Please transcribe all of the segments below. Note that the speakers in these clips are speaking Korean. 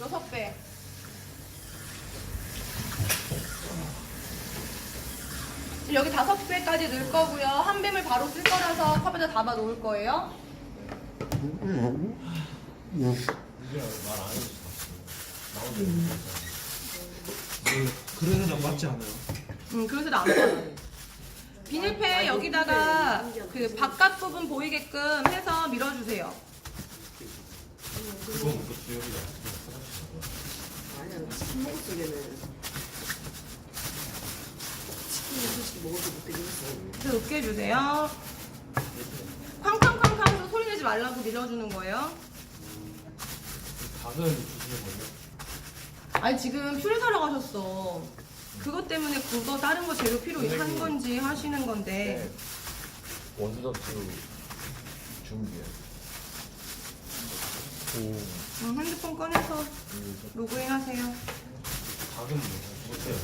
여섯 배. 지금 여기 다섯 배까지 넣을 거고요. 한 뱀을 바로 쓸 거라서 컵에다 담아 놓을 거예요. 그래는 맞지 않아요? 음, 그래서 나안 팔아요. 비닐팩 여기다가 그 바깥 부분 보이게끔 해서 밀어주세요. 그거 먹고 주엽이다. 치킨 먹을 적에는 치킨을 솔직히 먹어도 못 되긴 했어. 그래서 으깨 해주세요. 쾅쾅쾅쾅 해서 소리 내지 말라고 밀어주는 거예요. 닭은 주시는 거예요? 아니 지금 퓨레 사러 가셨어. 그것 때문에 그거 다른 거 재료 필요 한. 건지 하시는 건데 원수 접수 준비해. 오. 음, 핸드폰 꺼내서 로그인 하세요. 닭은 뭐, 못해요.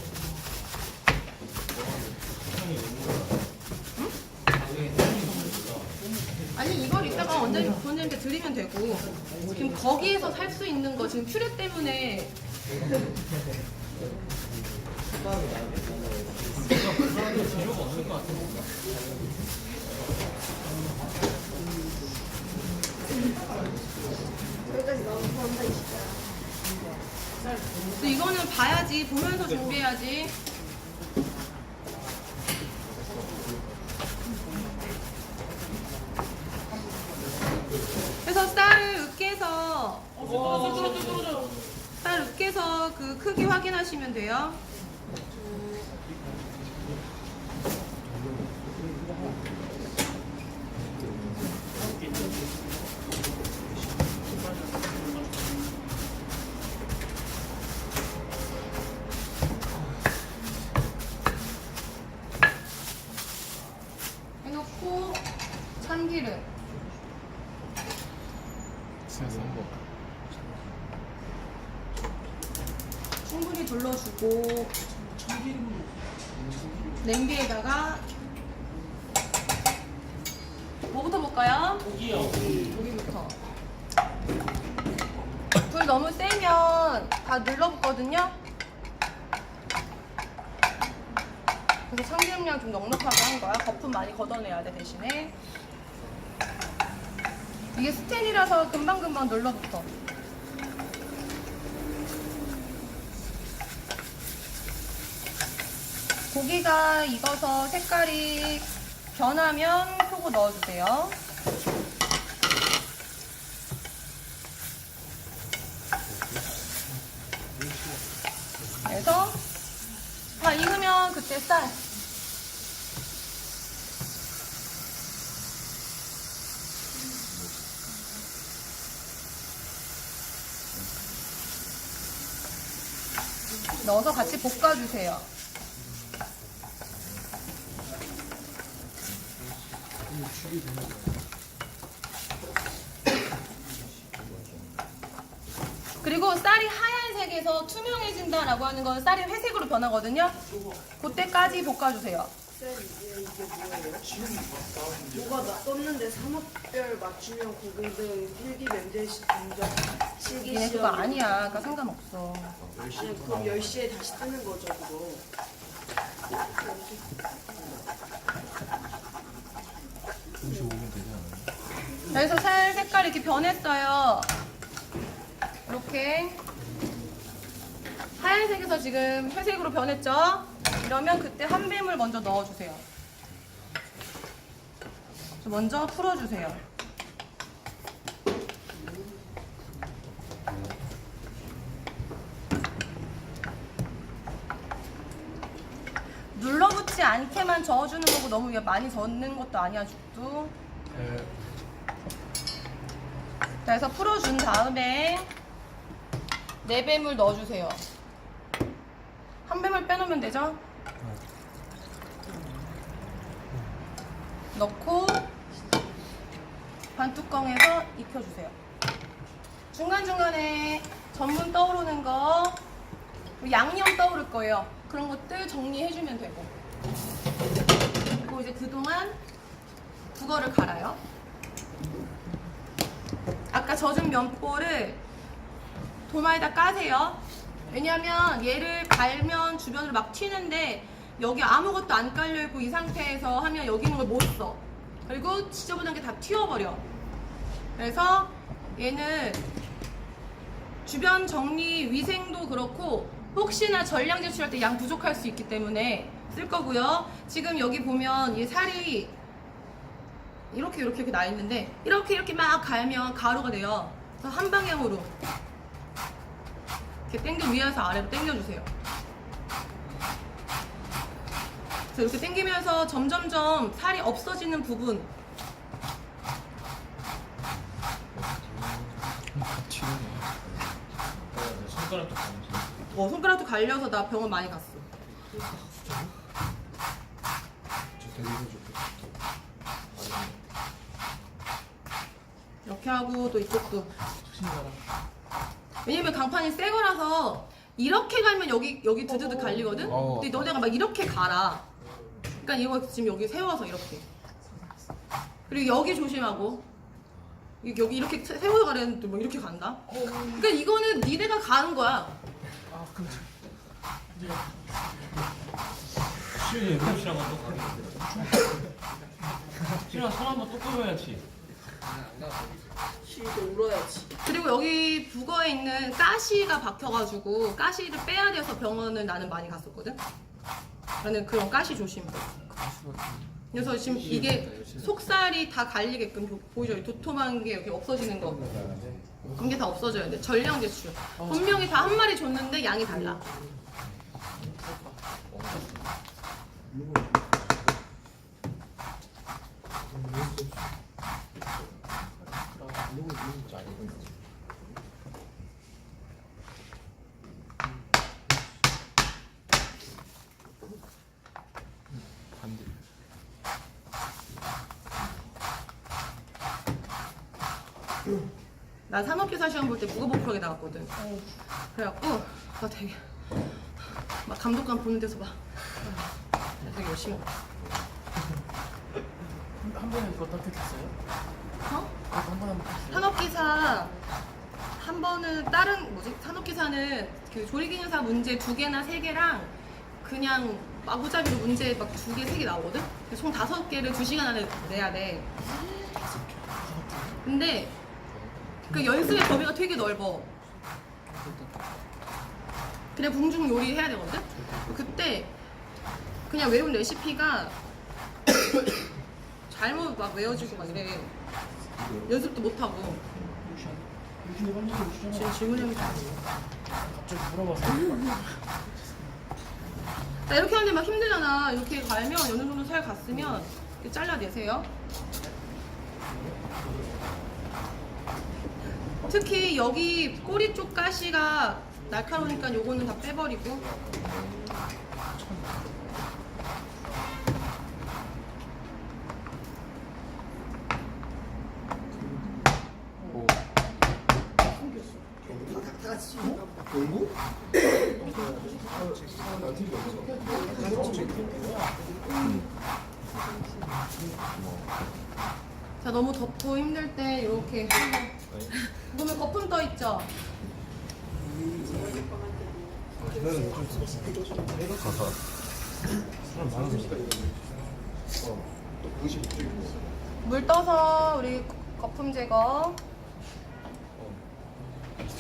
아니 이걸 이따가 원장님 본인한테 드리면 되고 지금 거기에서 살 수 있는 거 지금 퓨레 때문에 재료가 없을 것 같은데. 여기까지 이 시간. 이거는 봐야지 보면서 준비해야지. 그래서 쌀을 으깨서 쌀 으깨서 그 크기 확인하시면 돼요. 해놓고 참기름 충분히 둘러주고 냄비에다가 뭐부터 볼까요? 고기요. 고기부터 불 너무 세면 다 눌러붙거든요. 그래서 참기름량 좀 넉넉하게 한 거야. 거품 많이 걷어내야 돼 대신에. 이게 스텐이라서 금방금방 눌러붙어. 고기가 익어서 색깔이 변하면 표고 넣어주세요. 그래서 다 익으면 그때 쌀. 넣어서 같이 볶아주세요. 그리고 쌀이 하얀색에서 투명해진다라고 하는 건 쌀이 회색으로 변하거든요. 그때까지 볶아주세요. 뭐가 나 떴는데 산업별 맞춤형 고등등 필기 면제 시- 공정 실기 얘네 그거 시험 아니야. 그러니까 상관없어. 아니 그럼 10시에 다시 뜨는 거죠 그거 그래서 살 색깔이 이렇게 변했어요. 이렇게 하얀색에서 지금 회색으로 변했죠? 이러면 그때 한 뱀을 먼저 넣어주세요. 먼저 풀어주세요. 눌러붙지 않게만 저어주는 거고 너무 많이 젓는 것도 아니야 죽도. 자, 그래서 풀어준 다음에 네 뱀을 넣어주세요. 한 뱀을 빼놓으면 되죠? 넣고 반뚜껑에서 익혀주세요. 중간중간에 전분 떠오르는 거, 그리고 양념 떠오를 거예요. 그런 것들 정리해주면 되고. 그리고 이제 그동안 국어를 갈아요. 아까 젖은 면보를 도마에다 까세요. 왜냐면 얘를 갈면 주변으로 막 튀는데 여기 아무것도 안 깔려있고 이 상태에서 하면 여기 있는 걸 못 써. 그리고 지저분한 게 다 튀어버려. 그래서 얘는 주변 정리 위생도 그렇고 혹시나 전량 제출할 때 양 부족할 수 있기 때문에 쓸 거고요. 지금 여기 보면 이 살이 이렇게 이렇게 이렇게 나 있는데 이렇게 이렇게 막 갈면 가루가 돼요. 그래서 한 방향으로 이렇게 당겨 위에서 아래로 당겨주세요. 그래서 이렇게 당기면서 점점점 살이 없어지는 부분 어, 손가락도 감지. 어, 손가락도 갈려서 나 병원 많이 갔어. 저 데리고 좀 이렇게 하고 또 이쪽도. 왜냐면 강판이 새 거라서 이렇게 갈면 여기 여기 드드드 갈리거든. 어. 근데 너네가 막 이렇게 갈아. 그러니까 이거 지금 여기 세워서 이렇게. 그리고 여기 조심하고. 이- 여기 이렇게 세- 세워서 가려는데 뭐 이렇게 간다. 그러니까 이거는 니네가 가는 거야. 시윤이 루시랑 한번 또 가겠는데. 시윤아 손 한번 또 끄면야지. 시도 울어야지. 그리고 여기 북어에 있는 가시가 박혀가지고 가시를 빼야 돼서 병원을 나는 많이 갔었거든. 나는 그런 가시 조심. 그래서 지금 이게 속살이 다 갈리게끔 보- 보이죠? 이 도톰한 게 이렇게 없어지는 거. 그런 게 다 없어져야 돼. 전량 제출. 분명히 다 한 마리 줬는데 양이 달라. 반대. 나 산업기사 시험 볼 때 무거복하게 나왔거든. 그래갖고 나 되게 막 감독관 보는 데서 막 되게 열심히 했어. 한 번에 이거 어떻게 됐어요? 어? 한 번에 한번 됐어요? 산업기사 한 번은 다른 뭐지 산업기사는 그 조리기능사 문제 두 개나 세 개랑 그냥 마구잡이로 문제 막 두 개 세 개 나오거든. 그래서 총 다섯 개를 두 시간 안에 내야 돼. 근데 그 연습의 범위가 되게 넓어. 그냥 궁중 요리 해야 되거든. 그때 그냥 외운 레시피가 잘못 막 외워지고 막 이래. 연습도 못 하고. 지금 질문형이 갑자기 물어봐서 나 이렇게 하는데 막 힘들잖아. 이렇게 갈면 어느 정도 살 갔으면 이렇게 잘라내세요. 특히 여기 꼬리 쪽 가시가 날카로우니까 요거는 다 빼버리고 오. 자 너무 덥고 힘들 때 이렇게 보면 거품 떠 있죠? 물 떠서 우리 거품 제거 이렇게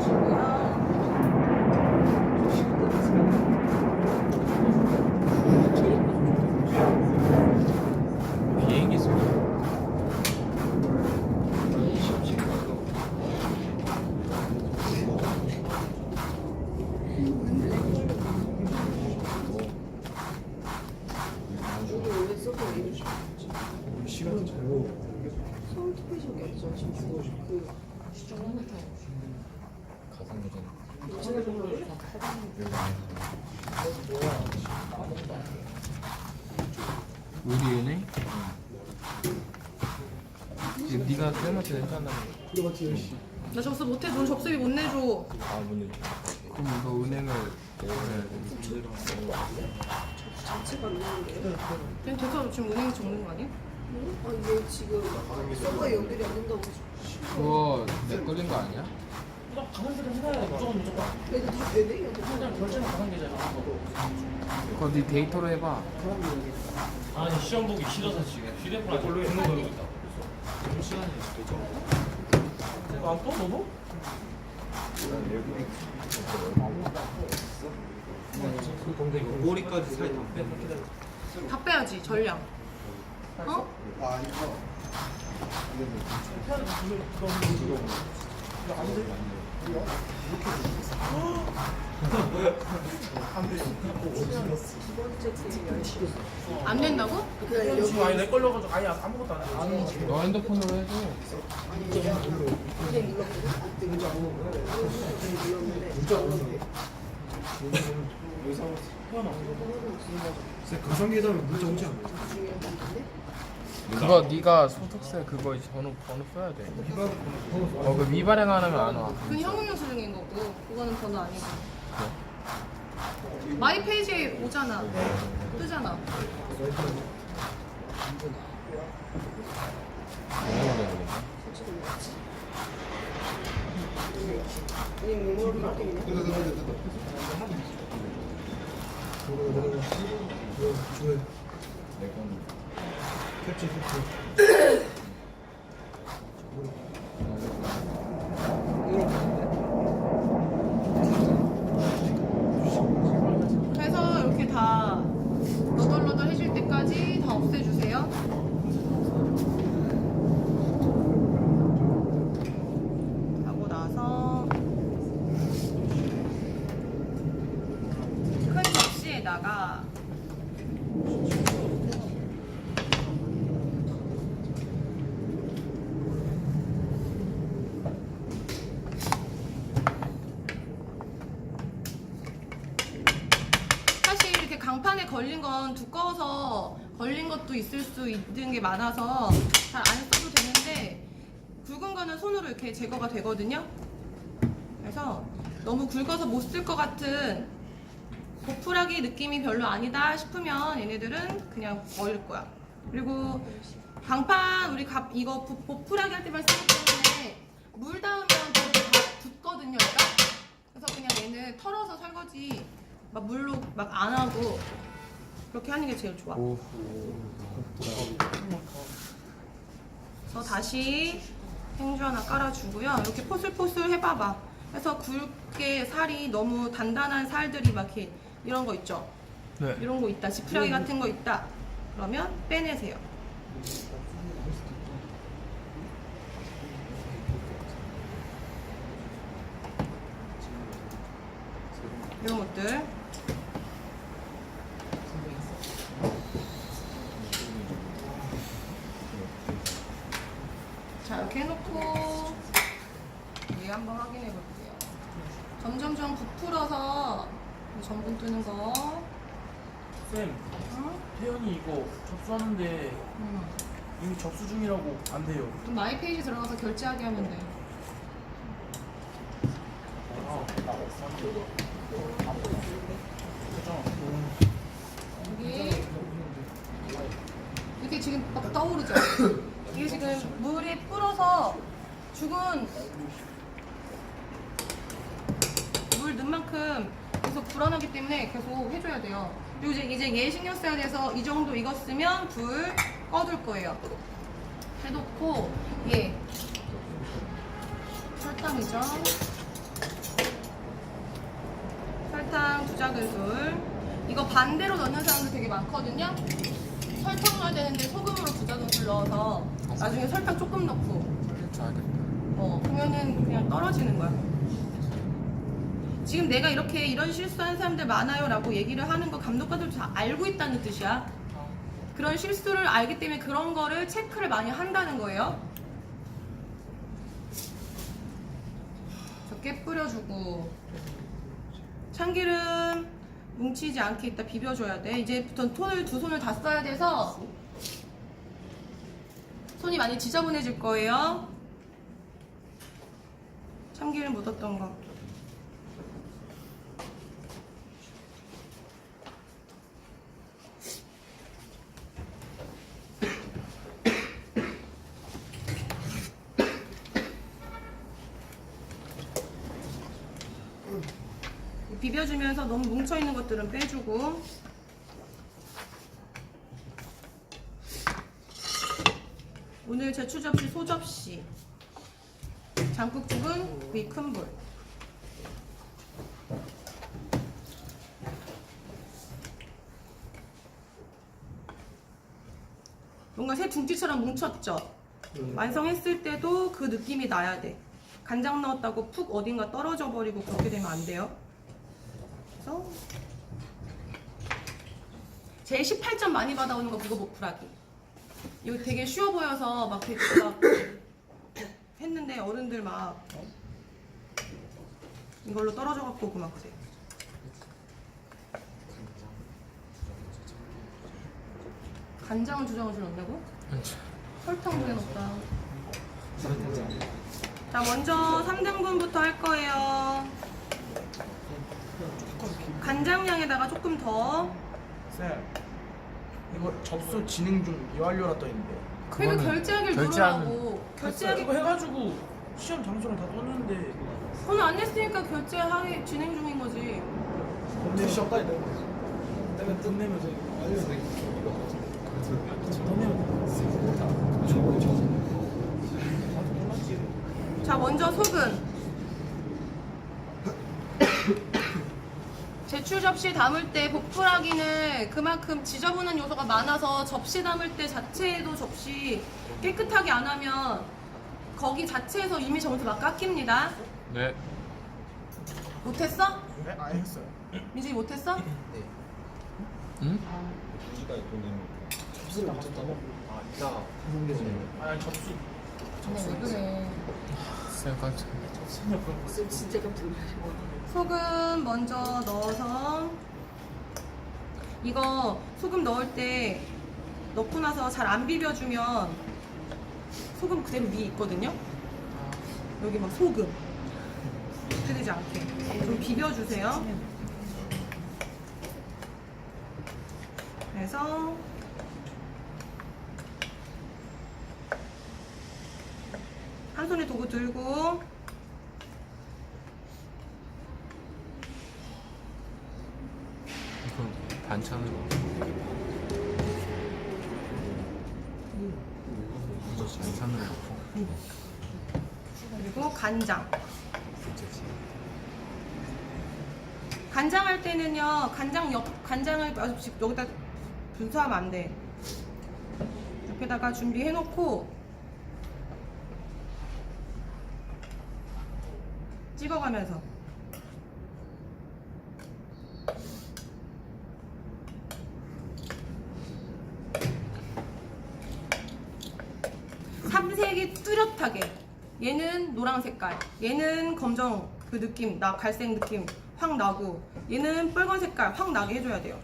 주시고요. 비행기 소리. 저도 원래 썼던 이름 시간 잘못. 서울 특별시험이 없어 지금 그 가상 도전. 이천에 정도 여기 안에서. 우리 은행? 지금 네가 쌤한테 낸다는. 나 접수 못해 돈 접수비 못 내줘 아문을 그럼 이거 은행을. 그냥 대서 지금 은행 적는 거 아니야? 아 이게 지금 서버에 연결이 안 된다고. 그거 내 걸린 거 아니야? 해놔야 돼. 무조건 무조건. 애들 다 되네? 애들 다 그냥 결제는 게잖아. 그거 네 데이터로 해봐 아니 시험 보기 싫어서 지금 휴대폰 걸로 있는 거 있다. 이거 안 떠? 너도? 근데 이거 꼬리까지 사이 다 빼. 다 빼야지 전량 어? 아 이거. 안 된다고? 그냥 지금 아예 내 걸려가지고 아예 아무것도 안 돼. 너 핸드폰으로 해줘 눌렀거든? 그때 문자 가상 오지 봤는데. 그거 네가 소득세 그거 번호 번호 써야 돼. 어, 그 위반행 안 하면 안 와. 그건 현금영 수령인 거고 그거는 번호 아니고 마이 페이지에 오잖아 뜨잖아 주에. 캡처 캡처. 그래서 이렇게 다 너덜너덜 해질 때까지 다 없애주세요 하고 나서 큰 접시에다가 사실 이렇게 강판에 걸린 건 두꺼워서 걸린 것도 있을 수 있는 게 많아서 잘 안 써도 되는데 굵은 거는 손으로 이렇게 제거가 되거든요. 그래서 너무 굵어서 못 쓸 것 같은 보풀하기 느낌이 별로 아니다 싶으면 얘네들은 그냥 버릴 거야. 그리고 강판 우리 갑 이거 보- 보풀하기 할 때만 쓰기 때문에 물 닿으면 다 붙거든요, 일단. 그래서 그냥 얘는 털어서 설거지 막 물로 막 안 하고 그렇게 하는 게 제일 좋아. 오. 그래서 다시 행주 하나 깔아주고요. 이렇게 포슬포슬 해봐봐. 그래서 굵게 살이 너무 단단한 살들이 막 이렇게 이런 거 있죠. 네. 이런 거 있다. 지푸라기 같은 거 있다. 그러면 빼내세요. 이런 것들. 자 이렇게 해놓고 위에 한번 확인해 볼게요. 점점점 부풀어서 이 전분 뜨는 거. 쌤, 응? 태연이 이거 접수하는데 응. 이미 접수 중이라고 안 돼요. 그럼 마이 페이지 들어가서 결제하게 하면 돼. 그죠? 여기 이렇게 지금 막 떠오르죠? 이게 지금 물이 불어서 죽은 물 넣은 만큼 계속 불어나기 때문에 계속 해줘야 돼요. 그리고 이제, 이제 얘 신경 써야 돼서 이 정도 익었으면 불 꺼둘 거예요. 해놓고 얘 설탕이죠. 설탕 두 작은술. 이거 반대로 넣는 사람들 되게 많거든요. 설탕 넣어야 되는데 소금으로 두 작은술 넣어서 나중에 설탕 조금 넣고 알겠다. 어 그러면은 그냥 떨어지는 거야. 지금 내가 이렇게 이런 실수하는 사람들 많아요 라고 얘기를 하는 거 감독관들도 다 알고 있다는 뜻이야. 그런 실수를 알기 때문에 그런 거를 체크를 많이 한다는 거예요. 적게 뿌려주고 참기름 뭉치지 않게 이따 비벼줘야 돼. 이제부터 손을 두 손을 다 써야 돼서 손이 많이 지저분해질 거예요. 참기름 묻었던 거. 비벼주면 서 뭉쳐있는 것들은 빼주고. 오늘 제추 접시 소접시. 장국죽은 위 큰불 뭔가 새 둥지처럼 뭉쳤죠? 완성했을 때도 그 느낌이 나야 돼. 간장 넣었다고 푹 어딘가 떨어져 버리고 그렇게 되면 안 돼요 그래서 제일 18점 많이 받아오는 거 그거 목풀하기. 이거 되게 쉬워 보여서 막 되게 막 했는데 어른들 막 어? 이걸로 떨어져 갖고 오고 막 그래. 간장을 두 장을 넣는다고? 설탕 두개 넣었다. 자 먼저 3등분부터 할 거예요 간장량에다가 조금 더. 쌤 이거 접수 진행 중 미완료라 떠 있는데. 그러니까 그거는 결제하기를 결제하면- 누르라고. 결제하기 이거 해가지고 시험 장소랑 다 떴는데. 돈안 냈으니까 결제하기 진행 중인 거지. 근데 시험 빨리 내면 되지. 내가 돈 내면 돼 알려서 돈 내면 자 먼저 소금 제출 접시 담을 때 복풀하기는 그만큼 지저분한 요소가 많아서 접시 담을 때 자체에도 접시 깨끗하게 안 하면 거기 자체에서 이미 점수 막 깎입니다 네. 못했어? 네? 아 했어요 민준이 못했어? 응? 접수를 못했다고? 아 이따가 해송 그래? 쌤 깜짝. 진짜 깜짝 놀랐어. 소금 먼저 넣어서 이거 소금 넣을 때 넣고 나서 잘 안 비벼주면 소금 그대로 위에 있거든요? 여기 막 소금. 흐르지 않게. 좀 비벼주세요. 그래서 한 손에 도구 들고 이거 반찬으로. 이거 반찬으로 넣고. 그리고 간장. 간장 할 때는요, 간장 옆, 간장을 여기다 분사하면 안 돼. 옆에다가 준비해 놓고, 찍어가면서. 삼색이 뚜렷하게. 얘는 노란 색깔. 얘는 검정 그 느낌 나 갈색 느낌 확 나고 얘는 빨간 색깔 확 나게 해줘야 돼요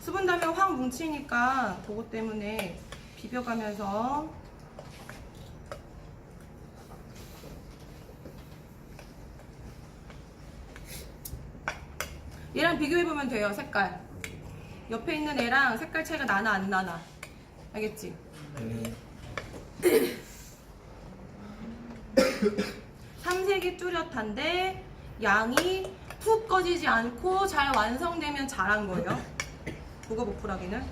수분 뭉치니까 그것 때문에 비벼가면서 얘랑 비교해보면 돼요 색깔. 옆에 있는 애랑 색깔 차이가 나나 안 나나. 알겠지? 삼색이 뚜렷한데 양이 푹 꺼지지 않고 잘 완성되면 잘한 거예요 그거 목풀하기는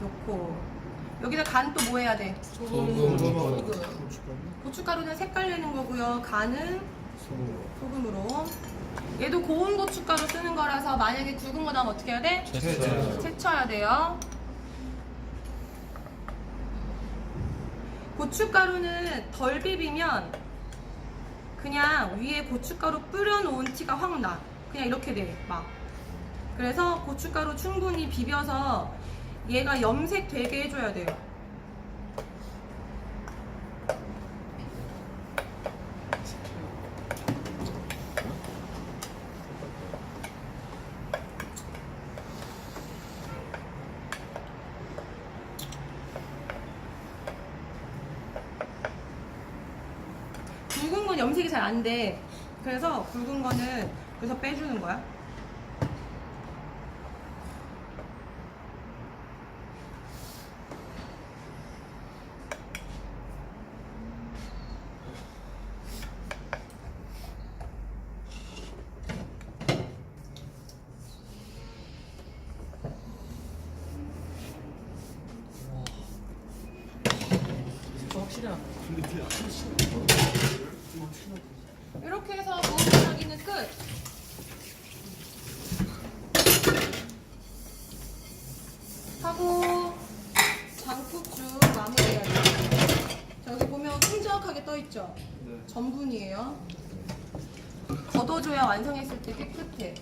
놓고 여기다 간 또 뭐 해야 돼? 소금. 고춧가루는 색깔 내는 거고요. 간은 소금으로. 얘도 고운 고춧가루 쓰는 거라서 만약에 굵은 거 나면 어떻게 해야 돼? 제스. 채쳐야 돼요. 고춧가루는 덜 비비면 그냥 위에 고춧가루 뿌려놓은 티가 확 나. 그냥 이렇게 돼, 막. 그래서 고춧가루 충분히 비벼서 얘가 염색 되게 해줘야 돼요. 굵은 건 염색이 잘 안 돼. 그래서 굵은 거는 그래서 빼주는 거야. 확실해. 이렇게 해서 부분하기는 끝. 하고 장국죽 마무리해야 돼요. 저기 보면 풍족하게 떠 있죠. 전분이에요. 걷어줘야 완성했을 때 깨끗해.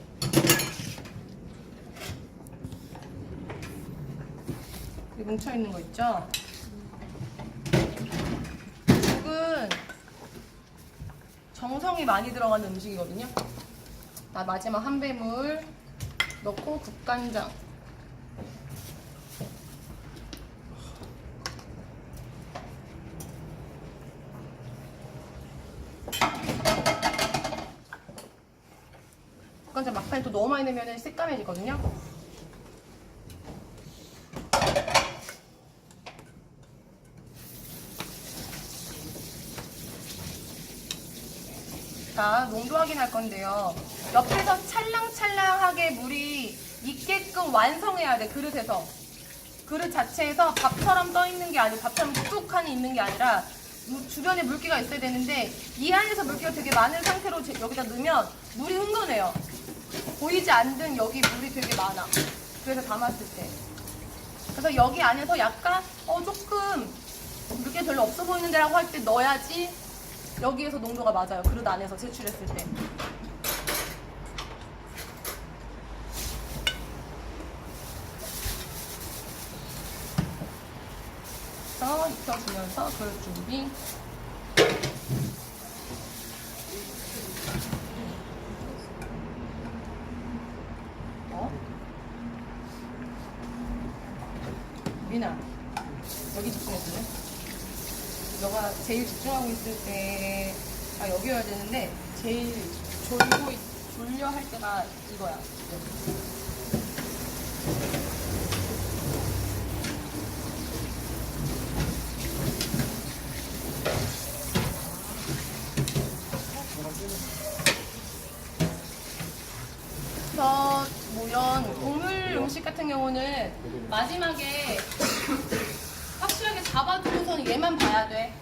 여기 뭉쳐 있는 거 있죠. 죽은 정성이 많이 들어가는 음식이거든요. 나 마지막 한 배물 넣고 국간장. 국간장 막판에 또 너무 많이 넣으면 새까매지거든요. 확인할 건데요. 옆에서 찰랑찰랑하게 물이 있게끔 완성해야 돼, 그릇에서. 그릇 자체에서 밥처럼 떠 있는 게 아니고 밥처럼 뚝뚝하니 있는 게 아니라 무- 주변에 물기가 있어야 되는데 이 안에서 물기가 되게 많은 상태로 제- 여기다 넣으면 물이 흥건해요. 보이지 않는 여기 물이 되게 많아. 그래서 담았을 때. 그래서 여기 안에서 약간 어 조금 물기 별로 없어 보이는데라고 할 때 넣어야지 여기에서 농도가 맞아요. 그릇 안에서 제출했을 때. 익혀주면서 그릇 준비. 어? 미나, 여기 집중했을래? 너가 제일 집중하고 있을 때가 여기여야 되는데 제일 졸고 있- 졸려 할 때가 이거야. 그래서 뭐 이런 곡물 음식 같은 경우는 마지막에 확실하게 잡아두고서는 얘만 봐야 돼.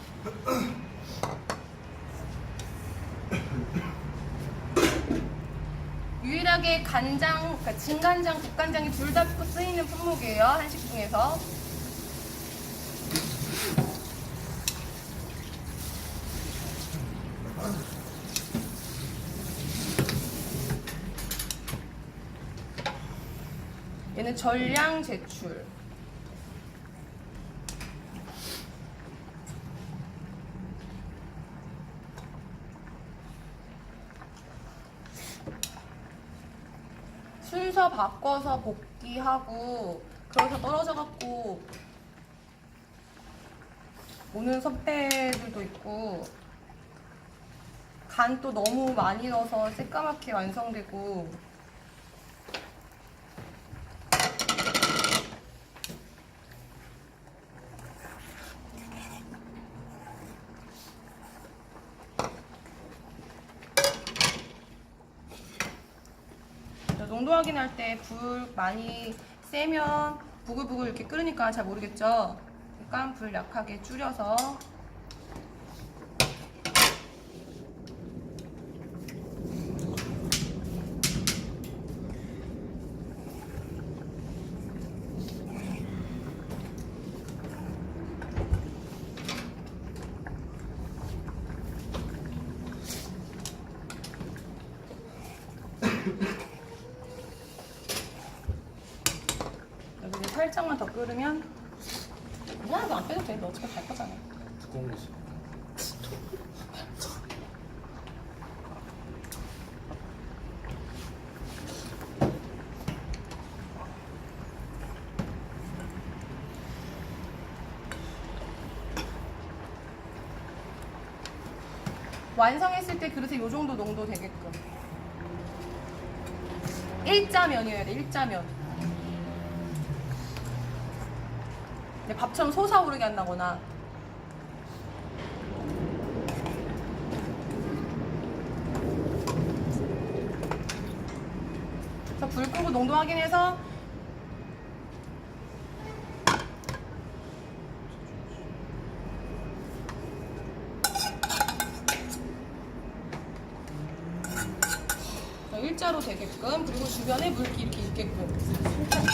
유일하게 간장, 그러니까 진간장, 국간장이 둘 다 쓰이는 품목이에요. 한식 중에서. 얘는 전량 제출. 순서 바꿔서 복귀하고 그래서 떨어져 갖고 오는 선배들도 있고 간 또 너무 많이 넣어서 새까맣게 완성되고 농도 확인할 때 불 많이 세면 부글부글 이렇게 끓으니까 잘 모르겠죠? 약간 불 약하게 줄여서 여기 이제 살짝만 더 끓으면 하나도 안 빼도 돼. 너 어차피 갈 거잖아. 두꺼운 거지. 완성했을 때 그릇에 이 정도 농도 되게끔. 일자면이어야 돼. 일자면. 근데 밥처럼 솟아오르게 한다거나. 그래서 불 끄고 농도 확인해서 되게끔 그리고 주변에 물기 이렇게 있게끔. 곤충